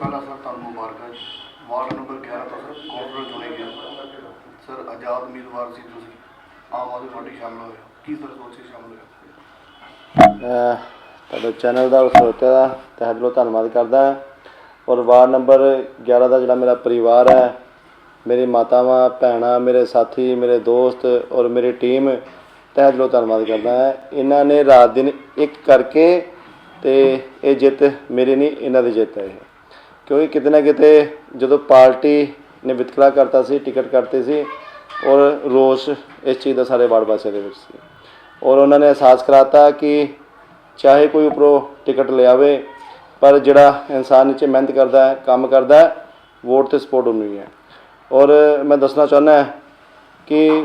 ਪਹਿਲਾਂ ਸਰ ਤੁਹਾਨੂੰ ਮੁਬਾਰਕਾਂ ਜੀ। ਵਾਰਡ ਨੰਬਰ 11 ਤੋਂ ਸਰ ਕੌਂਸਲਰ ਚੁਣੇ ਗਏ। ਸਰ ਆਜ਼ਾਦ ਉਮੀਦਵਾਰ ਸੀ ਤੁਸੀਂ। ਆਮ ਆਦਮੀ ਪਾਰਟੀ ਸ਼ਾਮਲ ਹੋਏ ਕੀ ਸਰ ਸੋਚ ਸ਼ਾਮਲ ਹੋਏ ਅਹ ਤੁਹਾਡੇ ਚੈਨਲ ਦਾ ਸਰੋਤਿਆਂ ਦਾ ਤਹਿ ਦਿਲੋਂ ਧੰਨਵਾਦ ਕਰਦਾ ਹਾਂ। ਔਰ ਵਾਰਡ ਨੰਬਰ 11 ਦਾ ਜਿਹੜਾ ਮੇਰਾ ਪਰਿਵਾਰ ਹੈ, ਮੇਰੀ ਮਾਤਾਵਾਂ, ਭੈਣਾਂ, ਮੇਰੇ ਸਾਥੀ, ਮੇਰੇ ਦੋਸਤ ਔਰ ਮੇਰੀ ਟੀਮ ਤਹਿ ਦਿਲੋਂ ਧੰਨਵਾਦ ਕਰਦਾ ਹਾਂ। ਇਹਨਾਂ ਨੇ ਰਾਤ ਦਿਨ ਇੱਕ ਕਰਕੇ ਤੇ ਇਹ ਜਿੱਤ ਮੇਰੀ ਨਹੀਂ, ਇਹਨਾਂ ਦੀ ਜਿੱਤ ਹੈ ਇਹ। ਕਿਉਂਕਿ ਕਿਤੇ ਨਾ ਕਿਤੇ ਜਦੋਂ ਪਾਰਟੀ ਨੇ ਵਿਤਕਰਾ ਕਰਤਾ ਸੀ, ਟਿਕਟ ਕਰਤੇ ਸੀ, ਔਰ ਰੋਸ ਇਸ ਚੀਜ਼ ਦਾ ਸਾਰੇ ਵਾਰਡ ਵਾਸੀਆਂ ਦੇ ਵਿੱਚ ਸੀ। ਔਰ ਉਹਨਾਂ ਨੇ ਅਹਿਸਾਸ ਕਰਾਤਾ ਕਿ ਚਾਹੇ ਕੋਈ ਉੱਪਰੋਂ ਟਿਕਟ ਲਿਆਵੇ ਪਰ ਜਿਹੜਾ ਇਨਸਾਨ ਨੀਚੇ ਮਿਹਨਤ ਕਰਦਾ ਹੈ, ਕੰਮ ਕਰਦਾ ਹੈ, ਵੋਟ ਤੇ ਸਪੋਰਟ ਉਹਨੂੰ ਹੀ। ਹੈ ਔਰ ਮੈਂ ਦੱਸਣਾ ਚਾਹੁੰਦਾ ਕਿ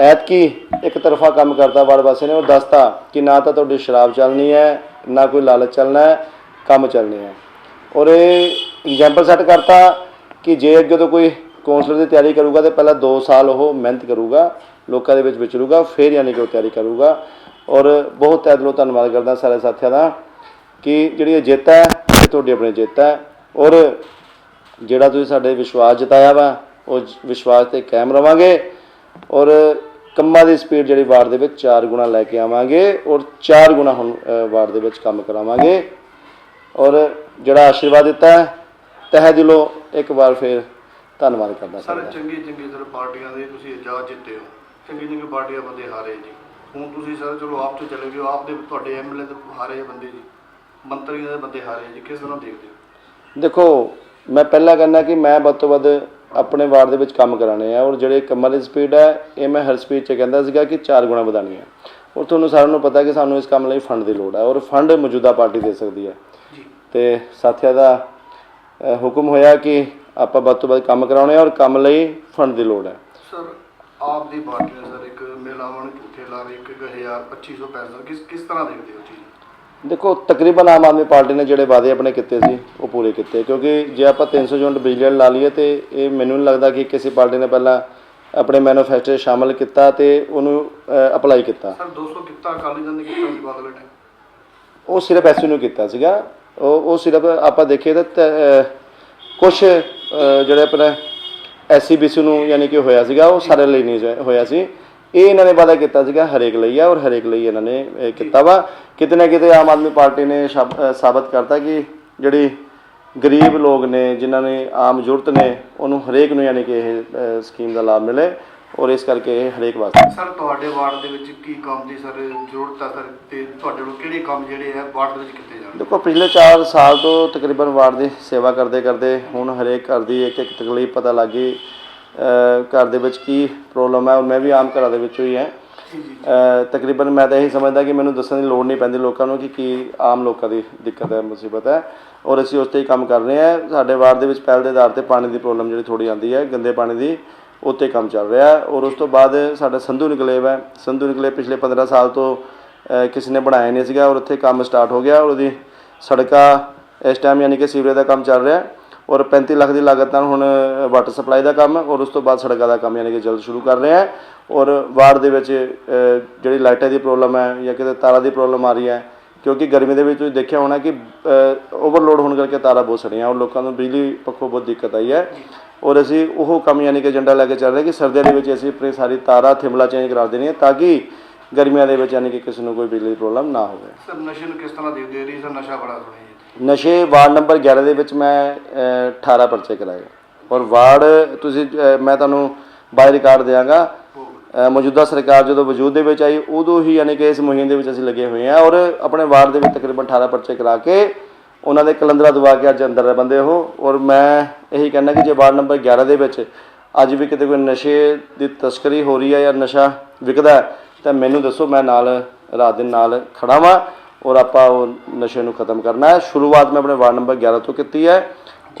ਐਤਕੀ ਇੱਕ ਤਰਫਾ ਕੰਮ ਕਰਤਾ ਵਾਰਡ ਵਾਸੀ ਨੇ, ਉਹ ਦੱਸਤਾ ਕਿ ਨਾ ਤਾਂ ਤੁਹਾਡੀ ਸ਼ਰਾਬ ਚੱਲਣੀ ਹੈ, ਨਾ ਕੋਈ ਲਾਲਚ ਚੱਲਣਾ ਹੈ, ਕੰਮ ਚੱਲਣੇ ਹੈ। ਔਰ ਇਹ ਐਗਜ਼ਾਮਪਲ ਸੈੱਟ ਕਰਤਾ ਕਿ ਜੇ ਅੱਗੇ ਤੋਂ ਕੋਈ ਕੌਂਸਲਰ ਦੀ ਤਿਆਰੀ ਕਰੂਗਾ ਤੇ ਪਹਿਲਾਂ 2 ਸਾਲ ਉਹ ਮਿਹਨਤ ਕਰੂਗਾ ਲੋਕਾਂ ਦੇ ਵਿੱਚ ਵਿਚਰੂਗਾ ਫਿਰ ਯਾਨੀ ਕਿ ਉਹ ਤਿਆਰੀ ਕਰੂਗਾ। ਔਰ ਬਹੁਤ ਤਹਿ ਦਿਲੋਂ ਧੰਨਵਾਦ ਕਰਦਾ ਸਾਰੇ ਸਾਥੀਆਂ ਦਾ ਕਿ ਜਿਹੜੀ ਇਹ ਜਿੱਤ ਹੈ ਇਹ ਤੁਹਾਡੀ ਆਪਣੀ ਜਿੱਤ ਹੈ। ਔਰ ਜਿਹੜਾ ਤੁਸੀਂ ਸਾਡੇ ਵਿਸ਼ਵਾਸ ਜਤਾਇਆ ਵਾ ਉਹ ਵਿਸ਼ਵਾਸ ਤੇ ਕਾਇਮ ਰਵਾਂਗੇ। ਔਰ ਕੰਮਾਂ ਦੀ ਸਪੀਡ ਜਿਹੜੀ ਵਾਰਡ ਦੇ ਵਿੱਚ 4 ਗੁਣਾ ਲੈ ਕੇ ਆਵਾਂਗੇ ਔਰ 4 ਗੁਣਾ ਹੁਣ ਅ, ਵਾਰਡ ਦੇ ਵਿੱਚ ਕੰਮ ਕਰਾਵਾਂਗੇ। ਔਰ ਜਿਹੜਾ ਆਸ਼ੀਰਵਾਦ ਦਿੱਤਾ ਹੈ, ਤਹਿ ਦਿਲੋਂ ਇੱਕ ਵਾਰ ਫੇਰ ਧੰਨਵਾਦ ਕਰਦਾ ਸਰ ਚੰਗੀ ਚੰਗੀ ਸਰ ਪਾਰਟੀਆਂ ਦੇ ਤੁਸੀਂ ਆਜ਼ਾਦ ਜਿੱਤੇ ਹੋ। ਚੰਗੀ ਚੰਗੀ ਪਾਰਟੀਆਂ ਬੰਦੇ ਹਾਰੇ ਜੀ। ਹੁਣ ਤੁਸੀਂ ਸਰ ਚਲੋ ਆਪ ਤੋਂ ਚਲੇ ਗਏ ਹੋ, ਆਪ ਦੇ ਤੁਹਾਡੇ ਐਮਐਲਏ ਦੇ ਹਾਰੇ ਬੰਦੇ ਜੀ। ਮੰਤਰੀਆਂ ਦੇ ਬੰਦੇ ਹਾਰੇ ਜੀ ਕਿਸ ਤਰ੍ਹਾਂ ਦੇਖਦੇ ਹੋ? ਦੇਖੋ ਮੈਂ ਪਹਿਲਾਂ ਕਹਿੰਦਾ ਕਿ ਮੈਂ ਵੱਧ ਤੋਂ ਵੱਧ ਆਪਣੇ ਵਾਰਡ ਦੇ ਵਿੱਚ ਕੰਮ ਕਰਾਣੇ ਆ ਔਰ ਜਿਹੜੇ ਕੰਮਾਂ ਦੀ ਸਪੀਡ ਹੈ ਇਹ ਮੈਂ ਹਰ ਸਪੀਡ 'ਚ ਕਹਿੰਦਾ ਸੀਗਾ ਕਿ 4 ਗੁਣਾ ਵਧਾਣੀ ਹੈ। ਔਰ ਤੁਹਾਨੂੰ ਸਾਰਿਆਂ ਨੂੰ ਪਤਾ ਕਿ ਸਾਨੂੰ ਇਸ ਕੰਮ ਲਈ ਫੰਡ ਦੀ ਲੋੜ ਹੈ ਔਰ ਫੰਡ ਮੌਜੂਦਾ ਪਾਰਟੀ ਦੇ ਸਕਦੀ ਹੈ। ਤੇ ਸਾਥੀਆਂ ਦਾ ਹੁਕਮ ਹੋਇਆ ਕਿ ਆਪਾਂ ਵੱਧ ਤੋਂ ਵੱਧ ਕੰਮ ਕਰਾਉਣੇ ਆ ਔਰ ਕੰਮ ਲਈ ਫੰਡ ਦੀ ਲੋੜ ਹੈ। ਸਰ ਆਪ ਦੀ ਨੇ ਸਰ ਇੱਕ ਮੇਲਾਵਾਂ ਨੂੰ ਝੂਠੇ ਲਾ ਰਹੇ 1000 2500 ਪੈਸਾ ਕਿਸ ਕਿਸ ਤਰ੍ਹਾਂ ਦੇਖਦੇ ਹੋ ਚੀਜ਼? ਦੇਖੋ ਤਕਰੀਬਨ ਆਮ ਆਦਮੀ ਪਾਰਟੀ ਨੇ ਜਿਹੜੇ ਵਾਅਦੇ ਆਪਣੇ ਕੀਤੇ ਸੀ ਉਹ ਪੂਰੇ ਕੀਤੇ। ਕਿਉਂਕਿ ਜੇ ਆਪਾਂ 300 ਯੂਨਿਟ ਬਿਜਲੀ ਲਾ ਲਈਏ ਤੇ ਇਹ ਮੈਨੂੰ ਨਹੀਂ ਲੱਗਦਾ ਕਿ ਕਿਸੇ ਪਾਰਟੀ ਨੇ ਪਹਿਲਾਂ ਆਪਣੇ ਮੈਨੀਫੈਸਟੋ ਸ਼ਾਮਲ ਕੀਤਾ ਤੇ ਉਹਨੂੰ ਅਪਲਾਈ ਕੀਤਾ। ਸਰ 200 ਕੀਤਾ ਅਕਾਲੀ ਦਲ ਨੇ ਕੀਤਾ ਬਾਦਲ ਨੇ। ਉਹ ਸਿਰਫ ਐਸੀ ਨੂੰ ਕੀਤਾ ਸੀਗਾ। ਉਹ ਉਹ ਸਿਰਫ ਆਪਾਂ ਦੇਖੀਏ ਤਾਂ ਕੁਝ ਜਿਹੜੇ ਆਪਣੇ ਐਸਸੀ ਬੀਸੀ ਨੂੰ ਯਾਨੀ ਕਿ ਹੋਇਆ ਸੀਗਾ ਉਹ ਸਾਰੇ ਲਈ ਨਹੀਂ ਹੋਇਆ ਸੀ। ਇਹ ਇਹਨਾਂ ਨੇ ਵਾਅਦਾ ਕੀਤਾ ਸੀਗਾ ਹਰੇਕ ਲਈ ਆ ਔਰ ਹਰੇਕ ਲਈ ਇਹਨਾਂ ਨੇ ਕੀਤਾ ਵਾ। ਕਿਤੇ ਨਾ ਕਿਤੇ ਆਮ ਆਦਮੀ ਪਾਰਟੀ ਨੇ ਸਾਬਤ ਕਰਤਾ ਕਿ ਜਿਹੜੀ ਗਰੀਬ ਲੋਕ ਨੇ ਜਿਨ੍ਹਾਂ ਨੇ ਆਮ ਜ਼ਰੂਰਤ ਨੇ ਉਹਨੂੰ ਹਰੇਕ ਨੂੰ ਯਾਨੀ ਕਿ ਇਹ ਸਕੀਮ ਦਾ ਲਾਭ ਮਿਲੇ। ਔਰ ਇਸ ਕਰਕੇ ਇਹ ਹਰੇਕ ਵਾਸਤੇ। ਸਰ ਤੁਹਾਡੇ ਵਾਰਡ ਦੇ ਵਿੱਚ ਕੀ ਕੰਮ ਦੀ ਸਰ ਜ਼ਰੂਰਤ ਹੈ ਸਰ? ਤੇ ਤੁਹਾਡੇ ਕੋਲ ਕਿਹੜੇ ਕੰਮ ਜਿਹੜੇ ਆ ਵਾਰਡ ਦੇ ਵਿੱਚ ਕੀਤੇ ਜਾਣ? ਦੇਖੋ ਪਿਛਲੇ 4 ਸਾਲ ਤੋਂ ਤਕਰੀਬਨ ਵਾਰਡ ਦੀ ਸੇਵਾ ਕਰਦੇ ਕਰਦੇ ਹੁਣ ਹਰੇਕ ਘਰ ਦੀ ਇੱਕ ਇੱਕ ਤਕਲੀਫ ਪਤਾ ਲੱਗ ਗਈ। ਘਰ ਦੇ ਵਿੱਚ ਕੀ ਪ੍ਰੋਬਲਮ ਹੈ ਔਰ ਮੈਂ ਵੀ ਆਮ ਘਰਾਂ ਦੇ ਵਿੱਚੋਂ ਹੀ ਹਾਂ ਤਕਰੀਬਨ ਮੈਂ ਤਾਂ ਇਹੀ ਸਮਝਦਾ ਕਿ ਮੈਨੂੰ ਦੱਸਣ ਦੀ ਲੋੜ ਨਹੀਂ ਪੈਂਦੀ ਲੋਕਾਂ ਨੂੰ ਕਿ ਕੀ ਆਮ ਲੋਕਾਂ ਦੀ ਦਿੱਕਤ ਹੈ ਮੁਸੀਬਤ ਹੈ। ਔਰ ਅਸੀਂ ਉਸ ਤੇ ਹੀ ਕੰਮ ਕਰ ਰਹੇ ਹਾਂ। ਸਾਡੇ ਵਾਰਡ ਦੇ ਵਿੱਚ ਪਹਿਲ ਦੇ ਆਧਾਰ ਤੇ ਪਾਣੀ ਦੀ ਪ੍ਰੋਬਲਮ ਜਿਹੜੀ ਥੋੜੀ ਆਉਂਦੀ ਹੈ ਗੰਦੇ ਪਾਣੀ ਦੀ। ਉੱਤੇ ਕੰਮ ਚੱਲ ਰਿਹਾ ਹੈ ਔਰ ਉਸ ਤੋਂ ਬਾਅਦ ਸਾਡਾ ਸੰਧੂ ਨਿਕਲੇਵ ਹੈ। ਸੰਧੂ ਨਿਕਲੇ ਪਿਛਲੇ 15 ਸਾਲ ਤੋਂ ਕਿਸੇ ਨੇ ਬਣਾਇਆ ਨਹੀਂ ਸੀਗਾ ਔਰ ਉੱਥੇ ਕੰਮ ਸਟਾਰਟ ਹੋ ਗਿਆ ਔਰ ਉਹਦੀ ਸੜਕਾਂ ਇਸ ਟਾਈਮ ਯਾਨੀ ਕਿ ਸੀਵਰੇਜ ਦਾ ਕੰਮ ਚੱਲ ਰਿਹਾ ਹੈ ਔਰ 35 ਲੱਖ ਦੀ ਲਾਗਤ ਨਾਲ ਹੁਣ ਵਾਟਰ ਸਪਲਾਈ ਦਾ ਕੰਮ ਔਰ ਉਸ ਤੋਂ ਬਾਅਦ ਸੜਕਾਂ ਦਾ ਕੰਮ ਯਾਨੀ ਕਿ ਜਲਦ ਸ਼ੁਰੂ ਕਰ ਰਹੇ ਹਾਂ ਔਰ ਵਾਰਡ ਦੇ ਵਿੱਚ ਜਿਹੜੀ ਲਾਈਟਾਂ ਦੀ ਪ੍ਰੋਬਲਮ ਹੈ ਜਾਂ ਕਿਤੇ ਤਾਰਾਂ ਦੀ ਪ੍ਰੋਬਲਮ ਆ ਰਹੀ ਹੈ ਕਿਉਂਕਿ ਗਰਮੀ ਦੇ ਵਿੱਚ ਤੁਸੀਂ ਦੇਖਿਆ ਹੋਣਾ ਕਿ ਓਵਰਲੋਡ ਹੋਣ ਕਰਕੇ ਤਾਰਾਂ ਬਹੁਤ ਸੜੀਆਂ ਔਰ ਲੋਕਾਂ ਨੂੰ ਬਿਜਲੀ ਪੱਖੋਂ ਬਹੁਤ ਦਿੱਕਤ ਆਈ ਹੈ। ਔਰ ਅਸੀਂ ਉਹ ਕੰਮ ਯਾਨੀ ਕਿ ਏਜੰਡਾ ਲੈ ਕੇ ਚੱਲ ਰਹੇ ਕਿ ਸਰਦੀਆਂ ਦੇ ਵਿੱਚ ਅਸੀਂ ਆਪਣੀ ਸਾਰੀ ਤਾਰਾਂ ਥਿਮਲਾ ਚੇਂਜ ਕਰਾ ਦੇਣੀ ਹੈ ਤਾਂ ਕਿ ਗਰਮੀਆਂ ਦੇ ਵਿੱਚ ਯਾਨੀ ਕਿ ਕਿਸੇ ਨੂੰ ਕੋਈ ਬਿਜਲੀ ਦੀ ਪ੍ਰੋਬਲਮ ਨਾ ਹੋਵੇ। ਸਰ ਨਸ਼ੇ ਨੂੰ ਕਿਸ ਤਰ੍ਹਾਂ ਦੇਖਦੇ ਹੋ? ਰਹੀ ਸਰ ਨਸ਼ਾ ਬੜਾ ਸੁਣਿਆ ਜੀ ਨਸ਼ੇ ਵਾਰਡ ਨੰਬਰ 11 ਦੇ ਵਿੱਚ ਮੈਂ ਅਹ, 18 ਪਰਚੇ ਕਰਾਏ ਔਰ ਵਾਰਡ ਤੁਸੀਂ ਮੈਂ ਤੁਹਾਨੂੰ ਬਾਈ ਰਿਕਾਰਡ ਦਿਆਂਗਾ। ਅਹ, ਮੌਜੂਦਾ ਸਰਕਾਰ ਜਦੋਂ ਵਜੂਦ ਦੇ ਵਿੱਚ ਆਈ ਉਦੋਂ ਹੀ ਯਾਨੀ ਕਿ ਇਸ ਮੁਹਿੰਮ ਦੇ ਵਿੱਚ ਅਸੀਂ ਲੱਗੇ ਹੋਏ ਹਾਂ ਔਰ ਆਪਣੇ ਵਾਰਡ ਦੇ ਵਿੱਚ ਤਕਰੀਬਨ 18 ਪਰਚੇ ਕਰਾ ਕੇ ਉਹਨਾਂ ਦੇ ਕਲੰਦਰਾ ਦਵਾ ਕੇ ਅੱਜ ਅੰਦਰ ਬੰਦੇ ਉਹ ਔਰ ਮੈਂ ਇਹੀ ਕਹਿੰਦਾ ਕਿ ਜੇ ਵਾਰਡ ਨੰਬਰ 11 ਦੇ ਵਿੱਚ ਅੱਜ ਵੀ ਕਿਤੇ ਕੋਈ ਨਸ਼ੇ ਦੀ ਤਸਕਰੀ ਹੋ ਰਹੀ ਹੈ ਜਾਂ ਨਸ਼ਾ ਵਿਕਦਾ ਹੈ, ਤਾਂ ਮੈਨੂੰ ਦੱਸੋ ਮੈਂ ਨਾਲ ਰਾਤ ਦਿਨ ਨਾਲ ਖੜਾ ਵਾਂ ਔਰ ਆਪਾਂ ਉਹ ਨਸ਼ੇ ਨੂੰ ਖਤਮ ਕਰਨਾ ਹੈ। ਸ਼ੁਰੂਆਤ ਮੈਂ ਆਪਣੇ ਵਾਰਡ ਨੰਬਰ 11 ਤੋਂ ਕੀਤੀ ਹੈ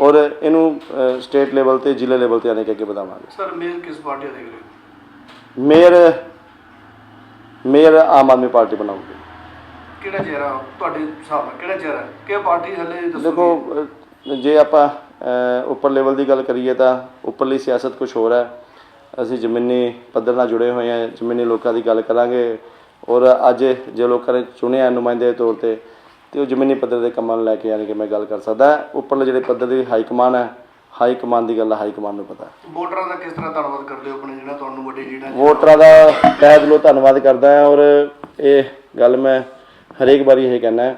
ਔਰ ਇਹਨੂੰ ਸਟੇਟ ਲੈਵਲ ਤੇ ਜ਼ਿਲ੍ਹੇ ਲੈਵਲ ਤੇ ਆਨੇ ਕੇ ਅੱਗੇ ਵਧਾਵਾਂਗੇ। ਸਰ ਮੇਲ ਕਿਸ ਪਾਰਟੀ ਦਾ ਦੇਖ ਰਹੇ ਹੋ? Mayor mayor Aam Aadmi party ਬਣਾਉਂਗੀ ਕਿਹੜਾ ਚਿਹਰਾ ਤੁਹਾਡੇ ਹਿਸਾਬ ਨਾਲ ਕਿਹੜਾ ਚਿਹਰਾ? ਕਿ ਪਾਰਟੀ ਹਲੇ ਦੱਸੋ ਦੇਖੋ ਅਹ, ਜੇ ਆਪਾਂ ਅਹ, ਉੱਪਰ ਲੈਵਲ ਦੀ ਗੱਲ ਕਰੀਏ ਤਾਂ ਉੱਪਰਲੀ ਸਿਆਸਤ ਕੁਝ ਹੋਰ ਹੈ। ਅਸੀਂ ਜ਼ਮੀਨੀ ਪੱਧਰ ਨਾਲ ਜੁੜੇ ਹੋਏ ਹਾਂ ਜ਼ਮੀਨੀ ਲੋਕਾਂ ਦੀ ਗੱਲ ਕਰਾਂਗੇ। ਔਰ ਅੱਜ ਜੇ ਲੋਕਾਂ ਨੇ ਚੁਣਿਆ ਨੁਮਾਇੰਦੇ ਦੇ ਤੌਰ ਤੇ ਤੇ ਉਹ ਜ਼ਮੀਨੀ ਪੱਧਰ ਦੇ ਕੰਮਾਂ ਨੂੰ ਲੈ ਕੇ ਯਾਨੀ ਕਿ ਮੈਂ ਗੱਲ ਕਰ ਸਕਦਾ। ਉੱਪਰਲੇ ਜਿਹੜੇ ਪੱਧਰ ਦੀ ਹਾਈ ਕਮਾਨ ਹੈ ਹਾਈ ਕਮਾਨ ਦੀ ਗੱਲ ਹਾਈ ਕਮਾਨ ਨੂੰ ਪਤਾ ਹੈ। ਵੋਟਰਾਂ ਦਾ ਕਿਸ ਤਰ੍ਹਾਂ ਧੰਨਵਾਦ ਕਰਦੇ ਹੋ ਆਪਣੇ ਜਿਹੜਾ ਤੁਹਾਨੂੰ ਵੱਡੀ ਲੀਡਾਂ ਵੋਟਰਾਂ ਦਾ ਤਹਿ ਦਿਲੋਂ ਧੰਨਵਾਦ ਕਰਦਾ ਹਾਂ ਔਰ ਇਹ ਗੱਲ ਮੈਂ ਹਰੇਕ ਵਾਰੀ ਇਹ ਕਹਿਣਾ ਹੈ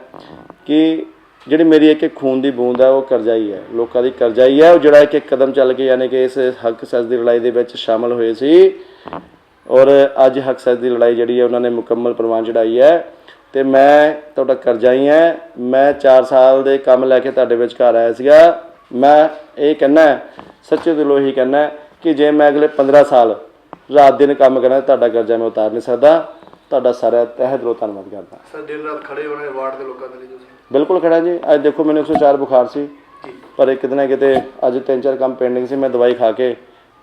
ਕਿ ਜਿਹੜੀ ਮੇਰੀ ਇੱਕ ਇੱਕ ਖੂਨ ਦੀ ਬੂੰਦ ਹੈ, ਉਹ ਕਰਜ਼ਾ ਹੀ। ਹੈ ਲੋਕਾਂ ਦੀ ਕਰਜ਼ਾ ਹੀ। ਹੈ ਉਹ ਜਿਹੜਾ ਇੱਕ ਇੱਕ ਕਦਮ ਚੱਲ ਕੇ ਯਾਨੀ ਕਿ ਇਸ ਹੱਕ ਸੱਚ ਦੀ ਲੜਾਈ ਦੇ ਵਿੱਚ ਸ਼ਾਮਲ ਹੋਏ ਸੀ ਔਰ ਅੱਜ ਹੱਕ ਸੱਚ ਦੀ ਲੜਾਈ ਜਿਹੜੀ ਹੈ, ਉਹਨਾਂ ਨੇ ਮੁਕੰਮਲ ਪ੍ਰਵਾਨ ਚੜਾਈ ਹੈ ਤੇ ਮੈਂ ਤੁਹਾਡਾ ਕਰਜ਼ਾ ਹੀ। ਹੈ ਮੈਂ 4 ਸਾਲ ਦੇ ਕੰਮ ਲੈ ਕੇ ਤੁਹਾਡੇ ਵਿੱਚ ਘਰ ਆਇਆ ਸੀਗਾ। ਮੈਂ ਇਹ ਕਹਿਣਾ ਸੱਚੇ ਦਿਲੋਂ ਹੀ ਕਹਿਣਾ ਕਿ ਜੇ ਮੈਂ ਅਗਲੇ 15 ਸਾਲ ਰਾਤ ਦਿਨ ਕੰਮ ਕਰਾਂ, ਤੁਹਾਡਾ ਕਰਜ਼ਾ ਮੈਂ ਉਤਾਰ ਨਹੀਂ ਸਕਦਾ। ਤੁਹਾਡਾ ਸਾਰਾ ਤਹਿ ਦਿਲੋਂ ਧੰਨਵਾਦ ਕਰਦਾ। ਸਰ ਦਿਨ ਰਾਤ ਖੜੇ ਹੋਣੇ ਵਾਰਡ ਦੇ ਲੋਕਾਂ ਦੇ ਲਈ ਤੁਸੀਂ ਬਿਲਕੁਲ ਖੜਾ ਜੀ। ਅੱਜ ਦੇਖੋ ਮੈਨੂੰ 104 ਬੁਖਾਰ ਸੀ ਪਰ ਇੱਕ ਦਿਨ ਕਿਤੇ ਅੱਜ ਤਿੰਨ ਚਾਰ ਕੰਮ ਪੈਂਡਿੰਗ ਸੀ ਮੈਂ ਦਵਾਈ ਖਾ ਕੇ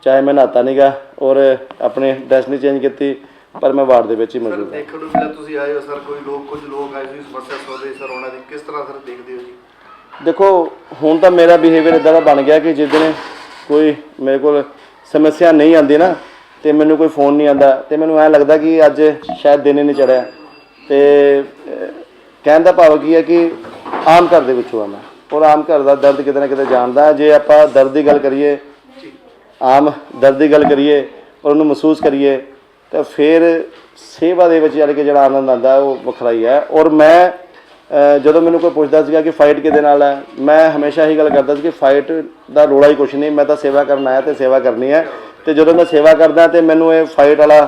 ਚਾਹੇ ਮੈਂ ਨਹਾਤਾ ਨਹੀਂਗਾ ਔਰ ਆਪਣੀ ਡੈਸਟਨੀ ਚੇਂਜ ਕੀਤੀ ਪਰ ਮੈਂ ਵਾਰਡ ਦੇ ਵਿੱਚ ਹੀ ਮੌਜੂਦ ਹਾਂ। ਦੇਖਣ ਨੂੰ ਮਿਲਿਆ ਤੁਸੀਂ ਆਏ ਹੋ ਸਰ ਕੋਈ ਲੋਕ ਕੁਝ ਲੋਕ ਆਏ ਸੀ ਸਮੱਸਿਆ ਸੋਦੇ ਸਰ ਉਹਨਾਂ ਦੀ ਕਿਸ ਤਰ੍ਹਾਂ ਸਰ ਦੇਖਦੇ ਹੋ ਜੀ? ਦੇਖੋ ਹੁਣ ਤਾਂ ਮੇਰਾ ਬਿਹੇਵੀਅਰ ਇਦਾਂ ਦਾ ਬਣ ਗਿਆ ਕਿ ਜਿਸ ਦਿਨ ਕੋਈ ਮੇਰੇ ਕੋਲ ਸਮੱਸਿਆ ਨਹੀਂ ਆਉਂਦੀ ਨਾ ਤੇ ਮੈਨੂੰ ਕੋਈ ਫੋਨ ਨਹੀਂ ਆਉਂਦਾ ਤੇ ਮੈਨੂੰ ਐਂ ਲੱਗਦਾ ਕਿ ਅੱਜ ਸ਼ਾਇਦ ਦਿਨ ਹੀ ਨਹੀਂ ਚੜਿਆ। ਤੇ ਕਹਿਣ ਦਾ ਭਾਵ ਕੀ ਹੈ ਕਿ ਆਮ ਘਰ ਦੇ ਵਿੱਚੋਂ ਆ ਮੈਂ। ਔਰ ਆਮ ਘਰ ਦਾ ਦਰਦ ਕਿਤੇ ਨਾ ਕਿਤੇ ਜਾਣਦਾ ਜੇ ਆਪਾਂ ਦਰਦ ਦੀ ਗੱਲ ਕਰੀਏ, ਆਮ ਦਰਦ ਦੀ ਗੱਲ ਕਰੀਏ ਔਰ ਉਹਨੂੰ ਮਹਿਸੂਸ ਕਰੀਏ, ਤਾਂ ਫਿਰ ਸੇਵਾ ਦੇ ਵਿੱਚ ਯਾਨੀ ਕਿ ਜਿਹੜਾ ਆਨੰਦ ਆਉਂਦਾ ਉਹ ਵੱਖਰਾ ਹੀ ਹੈ। ਔਰ ਮੈਂ ਜਦੋਂ ਮੈਨੂੰ ਕੋਈ ਪੁੱਛਦਾ ਸੀਗਾ ਕਿ ਫਾਈਟ ਕਿਹਦੇ ਨਾਲ ਹੈ, ਮੈਂ ਹਮੇਸ਼ਾ ਹੀ ਗੱਲ ਕਰਦਾ ਸੀ ਕਿ ਫਾਈਟ ਦਾ ਰੋਲਾ ਹੀ ਕੁਛ ਨਹੀਂ, ਮੈਂ ਤਾਂ ਸੇਵਾ ਕਰਨ ਆਇਆ ਤੇ ਸੇਵਾ ਕਰਨੀ ਹੈ। ਤੇ ਜਦੋਂ ਮੈਂ ਸੇਵਾ ਕਰਦਾ ਤੇ ਮੈਨੂੰ ਇਹ ਫਾਈਟ ਵਾਲਾ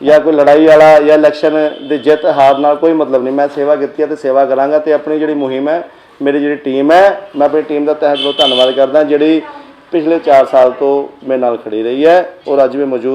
ਜਾਂ ਕੋਈ ਲੜਾਈ ਵਾਲਾ ਜਾਂ ਇਲੈਕਸ਼ਨ ਦੇ ਜਿੱਤ ਹਾਰ ਨਾਲ ਕੋਈ ਮਤਲਬ ਨਹੀਂ। ਮੈਂ ਸੇਵਾ ਕੀਤੀ ਹੈ ਤੇ ਸੇਵਾ ਕਰਾਂਗਾ ਤੇ ਆਪਣੀ ਜਿਹੜੀ ਮੁਹਿੰਮ ਹੈ, ਮੇਰੀ ਜਿਹੜੀ ਟੀਮ ਹੈ, ਮੈਂ ਆਪਣੀ ਟੀਮ ਦਾ ਤਹਿ ਦਿਲੋਂ ਧੰਨਵਾਦ ਕਰਦਾ ਜਿਹੜੀ ਪਿਛਲੇ 4 ਸਾਲ ਤੋਂ ਮੇਰੇ ਨਾਲ ਖੜੀ ਰਹੀ ਹੈ ਔਰ ਅੱਜ ਵੀ ਮੌਜੂਦ